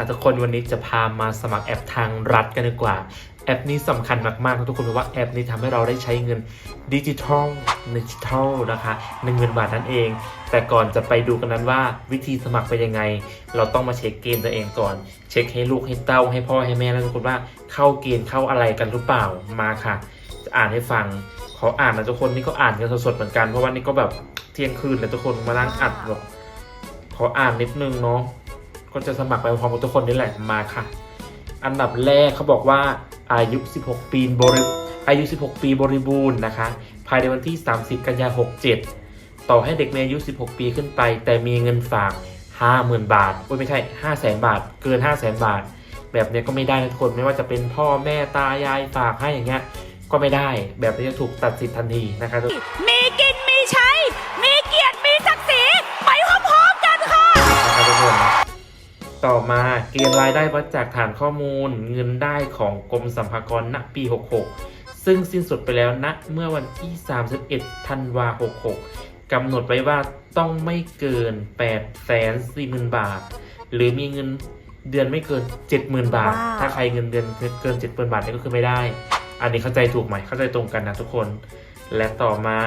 ค่ะทุกคนวันนี้จะพามาสมัครแอปทางรัฐกันดีกว่า แอปนี้สำคัญมากๆทุกคนเพราะว่าแอปนี้ทำให้เราได้ใช้เงินดิจิทัลดิจิทัลนะคะหนึ่งเงินบาทนั่นเอง แต่ก่อนจะไปดูกันนั้นว่าวิธีสมัครเป็นยังไง เราต้องมาเช็คเกณฑ์ตัวเองก่อน เช็คให้ลูกให้เต้าให้พ่อให้แม่แล้วทุกคนว่าเข้าเกณฑ์เข้าอะไรกันหรือเปล่ามาค่ะ จะอ่านให้ฟังขออ่านนะทุกคนนี่ก็อ่านกันสดๆเหมือนกันเพราะว่านี่ก็แบบเที่ยงคืนแล้วทุกคนมานั่งอัดแบบขออ่านนิดนึงเนาะ ก็จะสมัครไปพร้อมกับทุกคนนี่แหละมาค่ะ อันดับแรกเขาบอกว่าอายุ 16 ปีบริอายุ 16 ปีบริบูรณ์นะคะ ภายในวันที่ 30 กันยายน67 ต่อให้เด็กมีอายุ 16 ปีขึ้นไป แต่มีเงินฝาก 50,000 บาทโอ้ยไม่ใช่ 500,000 บาท เกิน 500,000 บาท แบบนี้ก็ไม่ได้นะทุกคนไม่ว่าจะเป็นพ่อแม่ตายายฝากให้อย่างเงี้ยก็ไม่ได้ แบบนี้จะถูกตัดสิทธิ์ทันทีนะคะทุกมีกิน ต่อมาเกณฑ์รายได้วัดจากฐานข้อมูลเงินได้ของกรมสัมภากรณปี 66 ซึ่งสิ้นสุดไปแล้วณเมื่อวันที่ 31 ธันวา 66 กำหนดไว้ว่าต้องไม่เกิน 8 4 0 0 0 0 บาท หรือมีเงินเดือนไม่เกิน 70,000 บาทว้าวถ้าใครเงินเดือนเกิน 70,000 บาทนี่ก็คือไม่ได้ อันนี้เข้าใจถูกไหมเข้าใจตรงกันนะทุกคน และต่อมา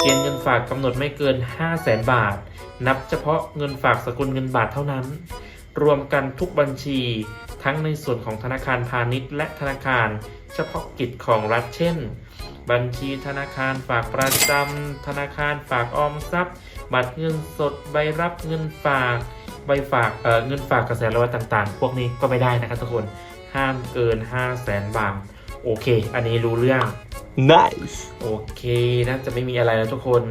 เกณฑ์เงินฝากกำหนดไม่เกิน 5 0 0 0 0 0 บาท นับเฉพาะเงินฝากสกุลเงินบาทเท่านั้น รวมกันทุกบัญชี ทั้งในส่วนของธนาคารพาณิชย์ และธนาคารเฉพาะกิจของรัฐเช่น บัญชีธนาคารฝากประจำธนาคารฝากออมทรัพย์ บัตรเงินสดใบรับเงินฝากใบฝากเอ่อเงินฝากกระแสรายวันต่างๆ พวกนี้ก็ไม่ได้นะครับทุกคนห้ามเกิน 5 0 0แสนบาท โอเค อันนี้รู้เรื่อง Nice. โอเคน่าจะไม่มีอะไรแล้วทุกคน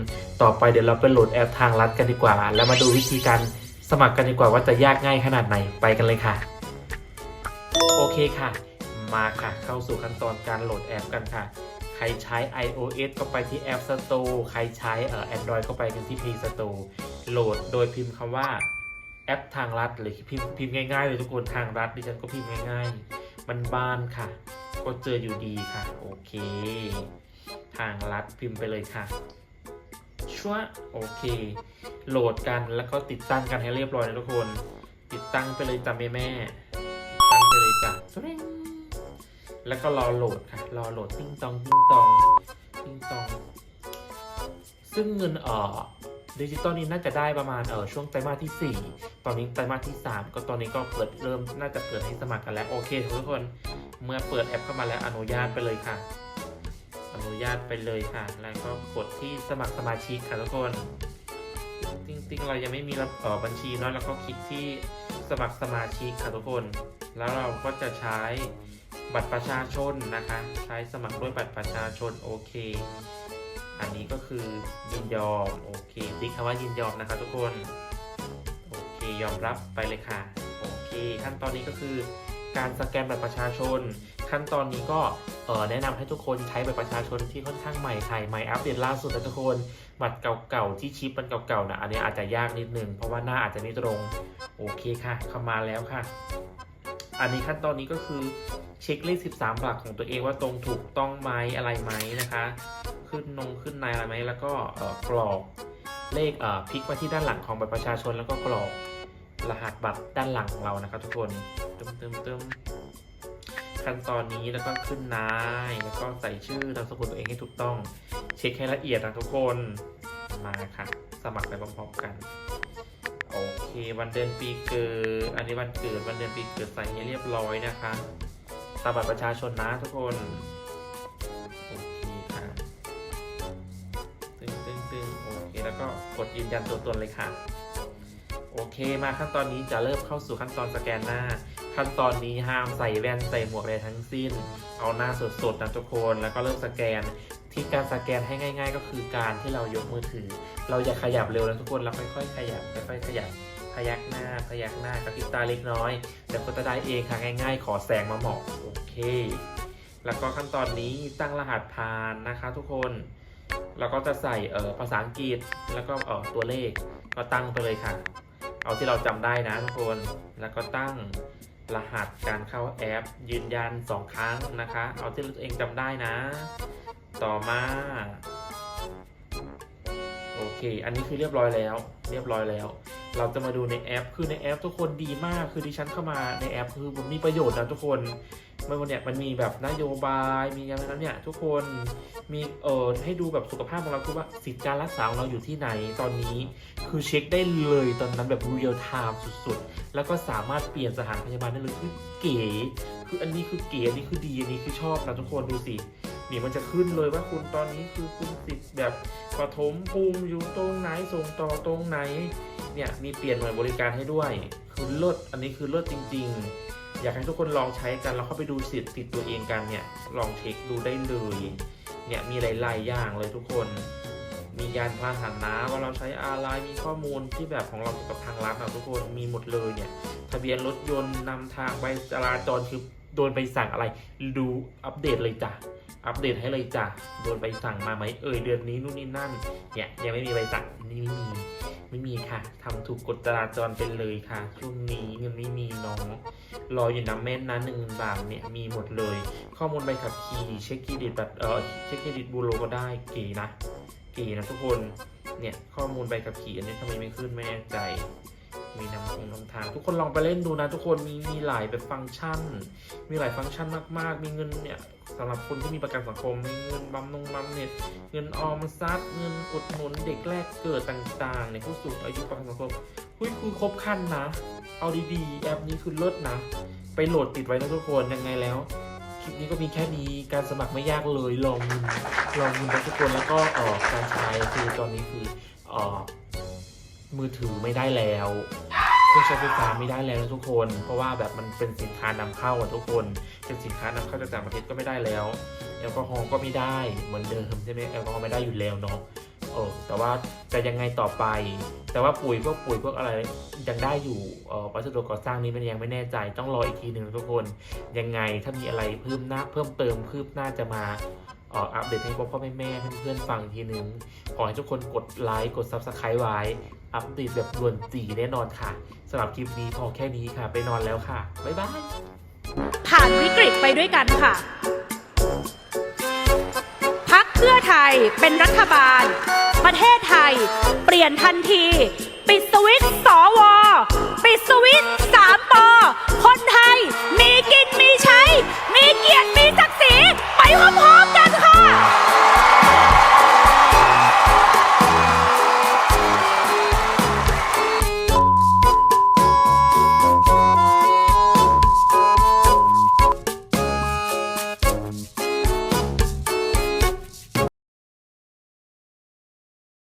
ต่อไปเดี๋ยวเราไปโหลดแอปทางลัดกันดีกว่า แล้วมาดูวิธีการ สมัครกันดีกว่าว่าจะยากง่ายขนาดไหนไปกันเลยค่ะ โอเคค่ะ มาค่ะ เข้าสู่ขั้นตอนการโหลดแอปกันค่ะ ใครใช้ iOS ก็ไปที่ App Store ใครใช้เอ่อ Android ก็ไปกันที่ Play Store โหลดโดยพิมพ์คำว่าแอปทางลัดหรือพิมพ์พิมพ์ง่ายๆเลยทุกคนทางลัดดิฉันก็พิมพ์ง่ายๆ มันบ้านค่ะ ก็เจออยู่ดีค่ะ โอเค ทางลัดพิมพ์ไปเลยค่ะ ชัวโอเค โหลดกันแล้วก็ติดตั้งกันให้เรียบร้อยนะทุกคน ติดตั้งไปเลยจ้ะแม่แม่ตั้งไปเลยจ้ะสริงแล้วก็รอโหลดค่ะ รอโหลดติ้งตองติ้งตองติ้งตอง ซึ่งเงินเอ่อดิจิตอลนี้น่าจะได้ประมาณเออช่วงไตรมาสที่ 4 ตอนนี้ไตรมาสที่ 3 ก็ตอนนี้ก็เปิดเริ่มน่าจะเปิดให้สมัครกันแล้ว โอเคทุกคน เมื่อเปิดแอปเข้ามาแล้วอนุญาตไปเลยค่ะ อนุญาตไปเลยค่ะ แล้วก็กดที่สมัครสมาชิกค่ะทุกคนจริงๆเรายังไม่มีรับเอ่อบัญชีเนาะแล้วก็คลิกที่สมัครสมาชิกค่ะทุกคน แล้วเราก็จะใช้บัตรประชาชนนะคะ ใช้สมัครด้วยบัตรประชาชนโอเค อันนี้ก็คือยินยอมโอเคติ๊กคำว่ายินยอมนะคะทุกคนโอเคยอมรับไปเลยค่ะโอเค ขั้นตอนนี้ก็คือการสแกนบัตรประชาชน ขั้นตอนนี้ก็ แนะนำให้ทุกคนใช้บัตรประชาชนที่ค่อนข้างใหม่ถ่ายใหม่อัปเดตล่าสุดนะทุกคนบัตรเก่าๆที่ชิปมันเก่าๆนะอันนี้อาจจะยากนิดนึงเพราะว่าหน้าอาจจะไม่ตรงโอเคค่ะ เข้ามาแล้วค่ะ อันนี้ขั้นตอนนี้ก็คือเช็คเลข 13 หลักของตัวเองว่าตรงถูกต้องไหมอะไรไหมนะคะ ขึ้นนงขึ้นในอะไรไหมแล้วก็กรอกเลขพลิกมาที่ด้านหลังของบัตรประชาชนแล้วก็กรอกรหัสบัตรด้านหลังของเรานะครับทุกคนเตึมเตึมเตึม ขั้นตอนนี้แล้วก็ขึ้นนายแล้วก็ใส่ชื่อนามสกุลตัวเองให้ถูกต้อง เช็คให้ละเอียดนะทุกคนมาค่ะ สมัครไปพร้อมๆกันโอเควันเดือนปีเกิดอันนี้วันเกิดวันเดือนปีเกิดใส่ให้เรียบร้อยนะคะตามบัตรประชาชนนะทุกคนโอเคค่ะตึงตึงตึงโอเคแล้วก็กดยืนยันตัวตนเลยค่ะ โอเคมาขั้นตอนนี้จะเริ่มเข้าสู่ขั้นตอนสแกนหน้า ขั้นตอนนี้ห้ามใส่แว่นใส่หมวกอะไรทั้งสิ้น เอาหน้าสดๆนะทุกคนแล้วก็เริ่มสแกนที่การสแกนให้ง่าย ๆ ก็คือการที่เรายกมือถือ เราอย่าขยับเร็วนะทุกคนเราค่อยๆขยับค่อยๆขยับพยักหน้าพยักหน้ากระพริบตาเล็กน้อยเดี๋ยวก็จะได้เองค่ะง่าย ๆ ขอแสงมาเหมาะโอเค แล้วก็ขั้นตอนนี้ตั้งรหัสผ่านนะคะทุกคนเราก็จะใส่เอ่อภาษาอังกฤษแล้วก็เอ่อตัวเลขก็ตั้งไปเลยค่ะ เอาที่เราจำได้นะทุกคนแล้วก็ตั้ง รหัสการเข้าแอป ยืนยัน 2 ครั้งนะคะ เอาที่ตัวเองจำได้นะ ต่อมา โอเค อันนี้คือเรียบร้อยแล้ว เรียบร้อยแล้ว เราจะมาดูในแอป คือในแอป ทุกคนดีมาก คือดิฉันเข้ามาในแอปคือมันมีประโยชน์นะทุกคน มันเนี่ยมันมีแบบนโยบายมีอะไรนั้นเนี่ยทุกคนมีเอ่อให้ดูแบบสุขภาพของเราคือว่าสิทธิการรักษาของเราอยู่ที่ไหนตอนนี้ คือเช็คได้เลยตอนนั้นแบบเรียลไทม์สุดๆ แล้วก็สามารถเปลี่ยนสถานพยาบาลได้เลยคือเก๋คืออันนี้คือเก๋อันนี้คือดีอันนี้คือชอบนะทุกคนดูสินี่มันจะขึ้นเลยว่าคุณตอนนี้คือคุณสิทธิ์แบบปฐมภูมิอยู่ตรงไหนส่งต่อตรงไหนเนี่ยมีเปลี่ยนหน่วยบริการให้ด้วย คือเลิศอันนี้คือเลิศจริง ๆ อยากให้ทุกคนลองใช้กันแล้วเข้าไปดูสิทธิ์ติดตัวเองกันเนี่ยลองเช็คดูได้เลยเนี่ยมีหลายๆอย่างเลยทุกคน มียานพาหนะว่าเราใช้อะไรมีข้อมูลที่แบบของเราเกี่ยวกับทางรัฐนะทุกคนมีหมดเลยเนี่ยทะเบียนรถยนต์นำทางใบจราจรคือ โดนใบสั่งอะไร ดูอัปเดตเลยจ้ะ อัปเดตให้เลยจ้ะ โดนใบสั่งมาไหมเอ่ยเดือนนี้นู่นนี่นั่น เนี่ยยังไม่มีใบสั่งนี่ไม่มี ไม่มีค่ะทำถูกกฎจราจรไปเลยค่ะ ช่วงนี้เงินไม่มีน้อง รออยู่น้ำแม่นนะหนึ่งบาทเนี่ยมีหมดเลย ข้อมูลใบขับขี่เช็คเครดิตบัตรเออเช็คเครดิตบูโรก็ได้เก๋นะเก๋นะทุกคน เนี่ยข้อมูลใบขับขี่อันนี้ทำไมไม่ขึ้นไม่แน่ใจ มีนำทางนำทาง ทุกคนลองไปเล่นดูนะ ทุกคนมีมีหลายแบบฟังก์ชัน มีหลายฟังก์ชันมาก ๆ มีเงินเนี่ยสำหรับคนที่มีประกันสังคม มีเงินบำนงบำเหน็จเงินออมทรัพย์เงินอุดหนุนเด็กแรกเกิดต่างๆเนี่ยผู้สูงอายุประกันสังคมหุ้ยคือครบคันนะ เอาดีๆแอปนี้คือเลิศนะ ไปโหลดติดไว้นะทุกคนยังไงแล้วคลิปนี้ก็มีแค่นี้การสมัครไม่ยากเลยลองมินลองมินะทุกคนแล้วก็ออการใช้คือตอนนี้คือเออ มือถือไม่ได้แล้วเครื่องใช้ไฟฟ้าไม่ได้แล้วนะทุกคน เพราะว่าแบบมันเป็นสินค้านำเข้าอะทุกคน เป็นสินค้านำเข้าจากต่างประเทศก็ไม่ได้แล้วแอลกอฮอล์ก็ไม่ได้เหมือนเดิมใช่ไหมแอลกอฮอล์ไม่ได้อยู่แล้วเนาะเออแต่ว่าจะยังไงต่อไป แต่ว่าปุ๋ยพวกปุ๋ยพวกอะไรยังได้อยู่เออวัสดุก่อสร้างนี้มันยังไม่แน่ใจต้องรออีกทีหนึ่งทุกคนยังไงถ้ามีอะไรเพิ่มหน้าเพิ่มเติมคืบหน้าจะมาอออัปเดตให้พ่อพ่อแม่แม่เพื่อนๆฟังอีกทีนึง ขอให้ทุกคนกดไลค์กด Subscribe ไว้ อัปเดตแบบด่วนจีแน่นอนค่ะสำหรับคลิปนี้พอแค่นี้ค่ะ ไปนอนแล้วค่ะ บ๊ายบาย ผ่านวิกฤตไปด้วยกันค่ะ พักเพื่อไทยเป็นรัฐบาล ประเทศไทย เปลี่ยนทันที ปิดสวิตช์สว ปิดสวิตสามปอคนไทย มีกินมีใช้ มีเกียรติมีศักดิ์ศรีไปพร้อมๆ